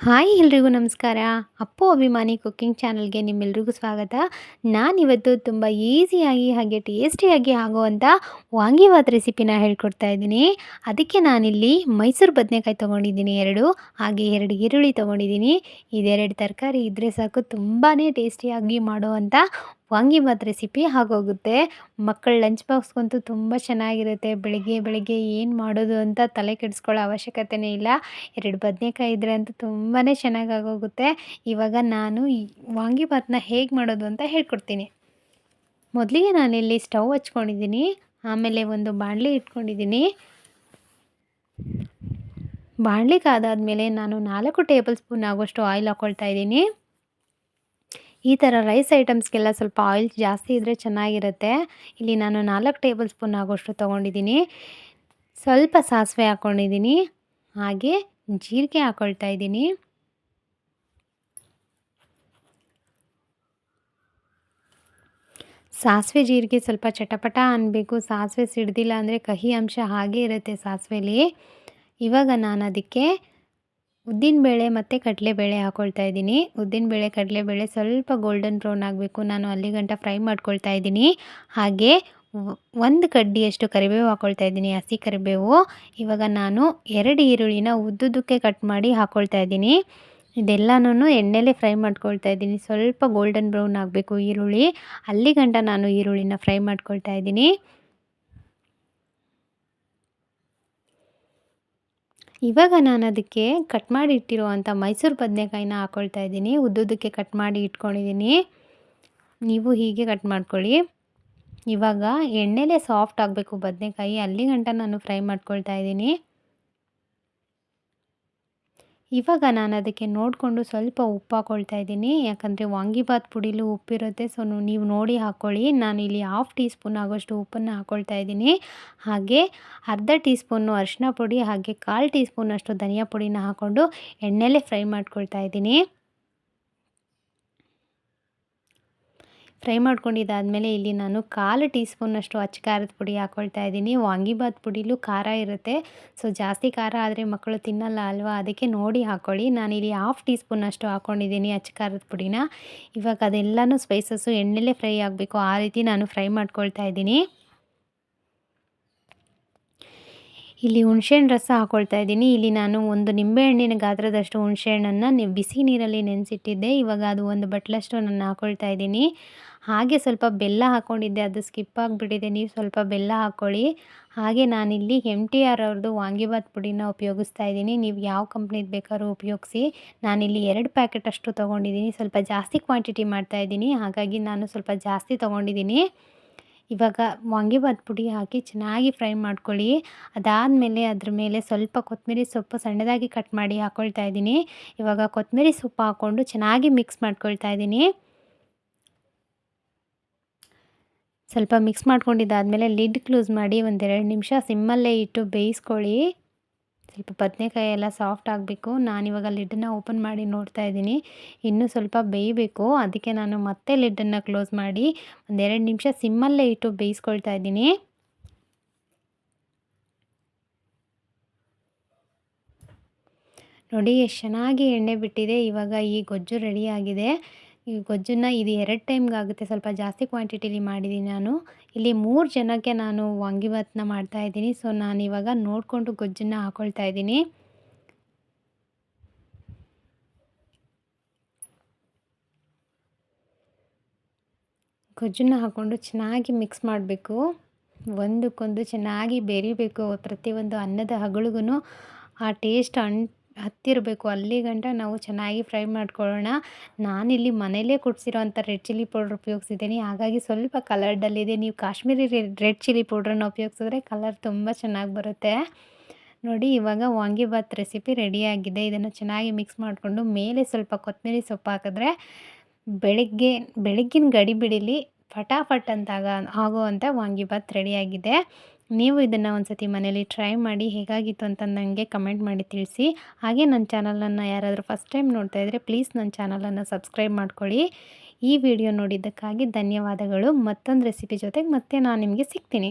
Hi ಎಲ್ರಿಗೂ ನಮಸ್ಕಾರ. ಅಪ್ಪು ಅಭಿಮಾನಿ ಕುಕ್ಕಿಂಗ್ ಚಾನಲ್ಗೆ ನಿಮ್ಮೆಲ್ರಿಗೂ ಸ್ವಾಗತ. ನಾನಿವತ್ತು ತುಂಬ ಈಸಿಯಾಗಿ ಹಾಗೆ ಟೇಸ್ಟಿಯಾಗಿ ಆಗುವಂಥ ವಾಂಗಿಭಾತ್ ರೆಸಿಪಿನ ಹೇಳ್ಕೊಡ್ತಾ ಇದ್ದೀನಿ. ಅದಕ್ಕೆ ನಾನಿಲ್ಲಿ ಮೈಸೂರು ಬದನೆಕಾಯಿ ತೊಗೊಂಡಿದ್ದೀನಿ ಎರಡು, ಹಾಗೆ ಎರಡು ಈರುಳ್ಳಿ ತೊಗೊಂಡಿದ್ದೀನಿ. ಇದೆರಡು ತರಕಾರಿ ಇದ್ದರೆ ಸಾಕು ತುಂಬಾ ಟೇಸ್ಟಿಯಾಗಿ ಮಾಡುವಂಥ ವಾಂಗಿಭಾತ್ ರೆಸಿಪಿ ಆಗೋಗುತ್ತೆ. ಮಕ್ಕಳ ಲಂಚ್ ಬಾಕ್ಸ್ಗಂತೂ ತುಂಬ ಚೆನ್ನಾಗಿರುತ್ತೆ. ಬೆಳಿಗ್ಗೆ ಬೆಳಿಗ್ಗೆ ಏನು ಮಾಡೋದು ಅಂತ ತಲೆ ಕೆಡಿಸ್ಕೊಳ್ಳೋ ಅವಶ್ಯಕತೆಯೇ ಇಲ್ಲ. ಎರಡು ಬದನೇಕಾಯಿ ಇದ್ದರೆ ಅಂತೂ ತುಂಬಾ ಚೆನ್ನಾಗಿ ಆಗೋಗುತ್ತೆ. ಇವಾಗ ನಾನು ವಾಂಗಿಭಾತನ್ನ ವಾಂಗಿಭಾತ್ನ ಹೇಗೆ ಮಾಡೋದು ಅಂತ ಹೇಳ್ಕೊಡ್ತೀನಿ. ಮೊದಲಿಗೆ ನಾನಿಲ್ಲಿ ಸ್ಟವ್ ಹಚ್ಕೊಂಡಿದ್ದೀನಿ. ಆಮೇಲೆ ಒಂದು ಬಾಣಲಿ ಇಟ್ಕೊಂಡಿದ್ದೀನಿ. ಬಾಣಲಿಗೆ ಮೇಲೆ ನಾನು ನಾಲ್ಕು ಟೇಬಲ್ ಸ್ಪೂನ್ ಆಗೋಷ್ಟು ಆಯಿಲ್ ಹಾಕ್ಕೊಳ್ತಾ ಇದ್ದೀನಿ. ಈ ಥರ ರೈಸ್ ಐಟಮ್ಸ್ಗೆಲ್ಲ ಸ್ವಲ್ಪ ಆಯಿಲ್ ಜಾಸ್ತಿ ಇದ್ದರೆ ಚೆನ್ನಾಗಿರುತ್ತೆ. ಇಲ್ಲಿ ನಾನು ನಾಲ್ಕು ಟೇಬಲ್ ಸ್ಪೂನ್ ಆಗೋಷ್ಟು ತೊಗೊಂಡಿದ್ದೀನಿ. ಸ್ವಲ್ಪ ಸಾಸಿವೆ ಹಾಕ್ಕೊಂಡಿದ್ದೀನಿ ಹಾಗೆ ಜೀರಿಗೆ ಹಾಕ್ಕೊಳ್ತಾ ಇದ್ದೀನಿ. ಸಾಸಿವೆ ಜೀರಿಗೆ ಸ್ವಲ್ಪ ಚಟಪಟ ಅನ್ನಬೇಕು ಸಾಸಿವೆ ಸಿಡ್ದಿಲ್ಲ ಅಂದರೆ ಕಹಿ ಅಂಶ ಹಾಗೇ ಇರುತ್ತೆ ಸಾಸಿವೆಲಿ. ಇವಾಗ ನಾನು ಅದಕ್ಕೆ ಉದ್ದಿನಬೇಳೆ ಮತ್ತು ಕಡಲೆಬೇಳೆ ಹಾಕ್ಕೊಳ್ತಾ ಇದ್ದೀನಿ. ಕಡಲೆ ಕಡಲೆಬೇಳೆ ಸ್ವಲ್ಪ ಗೋಲ್ಡನ್ ಬ್ರೌನ್ ಆಗಬೇಕು. ನಾನು ಅಲ್ಲಿ ಗಂಟ ಫ್ರೈ ಮಾಡ್ಕೊಳ್ತಾ ಇದ್ದೀನಿ. ಹಾಗೆ ಒಂದು ಕಡ್ಡಿಯಷ್ಟು ಕರಿಬೇವು ಹಾಕ್ಕೊಳ್ತಾ ಇದ್ದೀನಿ, ಹಸಿ ಕರಿಬೇವು. ಇವಾಗ ನಾನು ಎರಡು ಈರುಳ್ಳಿನ ಉದ್ದುದಕ್ಕೆ ಕಟ್ ಮಾಡಿ ಹಾಕ್ಕೊಳ್ತಾ ಇದ್ದೀನಿ. ಇದೆಲ್ಲನೂ ಎಣ್ಣೆಲೇ ಫ್ರೈ ಮಾಡ್ಕೊಳ್ತಾ ಇದ್ದೀನಿ. ಸ್ವಲ್ಪ ಗೋಲ್ಡನ್ ಬ್ರೌನ್ ಆಗಬೇಕು ಈರುಳ್ಳಿ. ಅಲ್ಲಿ ಗಂಟ ನಾನು ಈರುಳ್ಳಿನ ಫ್ರೈ ಮಾಡ್ಕೊಳ್ತಾ ಇದ್ದೀನಿ. ಇವಾಗ ನಾನು ಅದಕ್ಕೆ ಕಟ್ ಮಾಡಿ ಇಟ್ಟಿರುವಂಥ ಮೈಸೂರು ಬದನೆಕಾಯಿನ ಹಾಕ್ಕೊಳ್ತಾ ಇದ್ದೀನಿ. ಉದ್ದುದಕ್ಕೆ ಕಟ್ ಮಾಡಿ ಇಟ್ಕೊಂಡಿದ್ದೀನಿ. ನೀವು ಹೀಗೆ ಕಟ್ ಮಾಡ್ಕೊಳ್ಳಿ. ಇವಾಗ ಎಣ್ಣೆಲೇ ಸಾಫ್ಟ್ ಆಗಬೇಕು ಬದನೆಕಾಯಿ. ಅಲ್ಲಿಗಂಟ ನಾನು ಫ್ರೈ ಮಾಡ್ಕೊಳ್ತಾ ಇದ್ದೀನಿ. ಇವಾಗ ನಾನು ಅದಕ್ಕೆ ನೋಡಿಕೊಂಡು ಸ್ವಲ್ಪ ಉಪ್ಪು ಹಾಕ್ಕೊಳ್ತಾ ಇದ್ದೀನಿ. ಯಾಕಂದರೆ ವಾಂಗಿಭಾತ್ ಪುಡಿಲೂ ಉಪ್ಪಿರುತ್ತೆ ಸೊ ನೀವು ನೋಡಿ ಹಾಕ್ಕೊಳ್ಳಿ ನಾನು ಇಲ್ಲಿ ಹಾಫ್ ಟೀ ಸ್ಪೂನ್ ಆಗೋಷ್ಟು ಉಪ್ಪನ್ನು ಹಾಕ್ಕೊಳ್ತಾ ಇದ್ದೀನಿ. ಹಾಗೆ ಅರ್ಧ ಟೀ ಸ್ಪೂನು ಅರಿಶಿನ ಪುಡಿ, ಹಾಗೆ ಕಾಲು ಟೀ ಸ್ಪೂನಷ್ಟು ಧನಿಯಾ ಪುಡಿನ ಹಾಕ್ಕೊಂಡು ಎಣ್ಣೆಲೇ ಫ್ರೈ ಮಾಡ್ಕೊಳ್ತಾ ಇದ್ದೀನಿ. ಫ್ರೈ ಮಾಡ್ಕೊಂಡಿದ್ದಾದಮೇಲೆ ಇಲ್ಲಿ ನಾನು ಕಾಲು ಟೀ ಸ್ಪೂನಷ್ಟು ಅಚ್ಚ ಖಾರದ ಪುಡಿ ಹಾಕ್ಕೊಳ್ತಾ ಇದ್ದೀನಿ. ವಾಂಗಿಬಾತ್ ಪುಡಿಲೂ ಖಾರ ಇರುತ್ತೆ. ಸೊ, ಜಾಸ್ತಿ ಖಾರ ಆದರೆ ಮಕ್ಕಳು ತಿನ್ನಲ್ಲ ಅಲ್ವಾ? ಅದಕ್ಕೆ ನೋಡಿ ಹಾಕ್ಕೊಳ್ಳಿ ಇಲ್ಲಿ ಹಾಫ್ ಟೀ ಸ್ಪೂನಷ್ಟು ಹಾಕ್ಕೊಂಡಿದ್ದೀನಿ ಅಚ್ಚ ಖಾರದ ಪುಡಿನ. ಇವಾಗ ಅದೆಲ್ಲನೂ ಸ್ಪೈಸಸ್ಸು ಎಣ್ಣೆಲೇ ಫ್ರೈ ಆಗಬೇಕು. ಆ ರೀತಿ ನಾನು ಫ್ರೈ ಮಾಡ್ಕೊಳ್ತಾ ಇದ್ದೀನಿ. ಇಲ್ಲಿ ಹುಣಸೆಹಣ್ಣು ರಸ ಹಾಕೊಳ್ತಾ ಇದ್ದೀನಿ. ಇಲ್ಲಿ ನಾನು ಒಂದು ನಿಂಬೆಹಣ್ಣಿನ ಗಾತ್ರದಷ್ಟು ಹುಣಸೆಹಣ್ಣನ್ನು ಬಿಸಿ ನೀರಲ್ಲಿ ನೆನೆಸಿಟ್ಟಿದ್ದೆ. ಇವಾಗ ಅದು ಒಂದು ಬಟ್ಲಷ್ಟು ನಾನು ಹಾಕೊಳ್ತಾ ಇದ್ದೀನಿ. ಹಾಗೆ ಸ್ವಲ್ಪ ಬೆಲ್ಲ ಹಾಕ್ಕೊಂಡಿದ್ದೆ ಅದು ಸ್ಕಿಪ್ ಆಗಿಬಿಟ್ಟಿದೆ. ನೀವು ಸ್ವಲ್ಪ ಬೆಲ್ಲ ಹಾಕ್ಕೊಳ್ಳಿ. ಹಾಗೆ ನಾನಿಲ್ಲಿ ಎಂ ಟಿ ಆರ್ ಅವ್ರದ್ದು ವಾಂಗಿಬಾತ್ ಪುಡಿನ ಉಪಯೋಗಿಸ್ತಾ ಇದ್ದೀನಿ. ನೀವು ಯಾವ ಕಂಪ್ನಿದು ಬೇಕಾದ್ರೂ ಉಪಯೋಗಿಸಿ. ನಾನಿಲ್ಲಿ ಎರಡು ಪ್ಯಾಕೆಟ್ ಅಷ್ಟು ತೊಗೊಂಡಿದ್ದೀನಿ. ಸ್ವಲ್ಪ ಜಾಸ್ತಿ ಕ್ವಾಂಟಿಟಿ ಮಾಡ್ತಾಯಿದ್ದೀನಿ ಹಾಗಾಗಿ ನಾನು ಸ್ವಲ್ಪ ಜಾಸ್ತಿ ತೊಗೊಂಡಿದ್ದೀನಿ. ಇವಾಗ ವಾಂಗಿಬಾತ್ ಪುಡಿ ಹಾಕಿ ಚೆನ್ನಾಗಿ ಫ್ರೈ ಮಾಡ್ಕೊಳ್ಳಿ. ಅದಾದಮೇಲೆ ಅದ್ರ ಮೇಲೆ ಸ್ವಲ್ಪ ಕೊತ್ತಂಬರಿ ಸೊಪ್ಪು ಸಣ್ಣದಾಗಿ ಕಟ್ ಮಾಡಿ ಹಾಕ್ಕೊಳ್ತಾ ಇದ್ದೀನಿ. ಇವಾಗ ಕೊತ್ತಂಬರಿ ಸೊಪ್ಪು ಹಾಕ್ಕೊಂಡು ಚೆನ್ನಾಗಿ ಮಿಕ್ಸ್ ಮಾಡ್ಕೊಳ್ತಾ ಇದ್ದೀನಿ. ಸ್ವಲ್ಪ ಮಿಕ್ಸ್ ಮಾಡ್ಕೊಂಡಿದ್ದಾದಮೇಲೆ ಲಿಡ್ ಕ್ಲೋಸ್ ಮಾಡಿ ಒಂದೆರಡು ನಿಮಿಷ ಸಿಮ್ಮಲ್ಲೇ ಇಟ್ಟು ಬೇಯಿಸ್ಕೊಳ್ಳಿ. ಸ್ವಲ್ಪ ಬದನೆಕಾಯಿ ಎಲ್ಲ ಸಾಫ್ಟ್ ಆಗಬೇಕು. ನಾನಿವಾಗ ಲಿಡ್ಡನ್ನು ಓಪನ್ ಮಾಡಿ ನೋಡ್ತಾ ಇದ್ದೀನಿ. ಇನ್ನೂ ಸ್ವಲ್ಪ ಬೇಯಬೇಕು. ಅದಕ್ಕೆ ನಾನು ಮತ್ತೆ ಲಿಡ್ಡನ್ನು ಕ್ಲೋಸ್ ಮಾಡಿ ಒಂದೆರಡು ನಿಮಿಷ ಸಿಮ್ಮಲ್ಲೇ ಇಟ್ಟು ಬೇಯಿಸ್ಕೊಳ್ತಾ ಇದ್ದೀನಿ. ನೋಡಿ, ಎಷ್ಟು ಚೆನ್ನಾಗಿ ಎಣ್ಣೆ ಬಿಟ್ಟಿದೆ. ಇವಾಗ ಈ ಗೊಜ್ಜು ರೆಡಿಯಾಗಿದೆ ಈ ಗೊಜ್ಜನ್ನು ಇದು ಎರಡು ಟೈಮ್ಗಾಗುತ್ತೆ ಸ್ವಲ್ಪ ಜಾಸ್ತಿ ಕ್ವಾಂಟಿಟಿಲಿ ಮಾಡಿದ್ದೀನಿ ನಾನು. ಇಲ್ಲಿ ಮೂರು ಜನಕ್ಕೆ ನಾನು ವಾಂಗಿಭಾತನ್ನ ಮಾಡ್ತಾ ಇದ್ದೀನಿ. ಸೊ, ನಾನು ಇವಾಗ ನೋಡಿಕೊಂಡು ಗೊಜ್ಜನ್ನು ಹಾಕೊಳ್ತಾ ಇದ್ದೀನಿ. ಗೊಜ್ಜನ್ನ ಹಾಕ್ಕೊಂಡು ಚೆನ್ನಾಗಿ ಮಿಕ್ಸ್ ಮಾಡಬೇಕು. ಒಂದಕ್ಕೊಂದು ಚೆನ್ನಾಗಿ ಬೆರಿಬೇಕು ಪ್ರತಿಯೊಂದು ಅನ್ನದ ಹಗಳಿಗೂ ಆ ಟೇಸ್ಟ್ ಅನ್ ಹತ್ತಿರಬೇಕು. ಅಲ್ಲಿ ಗಂಟ ನಾವು ಚೆನ್ನಾಗಿ ಫ್ರೈ ಮಾಡ್ಕೊಳ್ಳೋಣ. ನಾನಿಲ್ಲಿ ಮನೇಲೇ ಕುದಿಸಿರೋಂಥ ರೆಡ್ ಚಿಲ್ಲಿ ಪೌಡ್ರ್ ಉಪಯೋಗಿಸಿದ್ದೀನಿ. ಹಾಗಾಗಿ ಸ್ವಲ್ಪ ಕಲರ್ ಡಲ್ಲಿದೆ ನೀವು ಕಾಶ್ಮೀರಿ ರೆಡ್ ಚಿಲ್ಲಿ ಪೌಡ್ರನ್ನ ಉಪಯೋಗಿಸಿದ್ರೆ ಕಲರ್ ತುಂಬ ಚೆನ್ನಾಗಿ ಬರುತ್ತೆ. ನೋಡಿ, ಇವಾಗ ವಾಂಗಿಭಾತ್ ರೆಸಿಪಿ ರೆಡಿಯಾಗಿದೆ. ಇದನ್ನು ಚೆನ್ನಾಗಿ ಮಿಕ್ಸ್ ಮಾಡಿಕೊಂಡು ಮೇಲೆ ಸ್ವಲ್ಪ ಕೊತ್ತಂಬರಿ ಸೊಪ್ಪು ಹಾಕಿದ್ರೆ ಬೆಳಗ್ಗೆ, ಬೆಳಗ್ಗಿನ ಗಡಿ ಬಿಡಿಲಿ ಫಟಾಫಟ್ ಅಂತಾಗ ಆಗುವಂಥ ವಾಂಗಿಭಾತ್ ರೆಡಿಯಾಗಿದೆ. ನೀವು ಇದನ್ನು ಒಂದು ಸತಿ ಮನೇಲಿ ಟ್ರೈ ಮಾಡಿ ಹೇಗಾಗಿತ್ತು ಅಂತ ನನಗೆ ಕಮೆಂಟ್ ಮಾಡಿ ತಿಳಿಸಿ. ಹಾಗೆ ನನ್ನ ಚಾನಲನ್ನು ಯಾರಾದರೂ ಫಸ್ಟ್ ಟೈಮ್ ನೋಡ್ತಾ ಇದ್ದರೆ ಪ್ಲೀಸ್ ನನ್ನ ಚಾನಲನ್ನು ಸಬ್ಸ್ಕ್ರೈಬ್ ಮಾಡ್ಕೊಳ್ಳಿ. ಈ ವಿಡಿಯೋ ನೋಡಿದ್ದಕ್ಕಾಗಿ ಧನ್ಯವಾದಗಳು. ಮತ್ತೊಂದು ರೆಸಿಪಿ ಜೊತೆಗೆ ಮತ್ತೆ ನಾನು ನಿಮಗೆ ಸಿಗ್ತೀನಿ.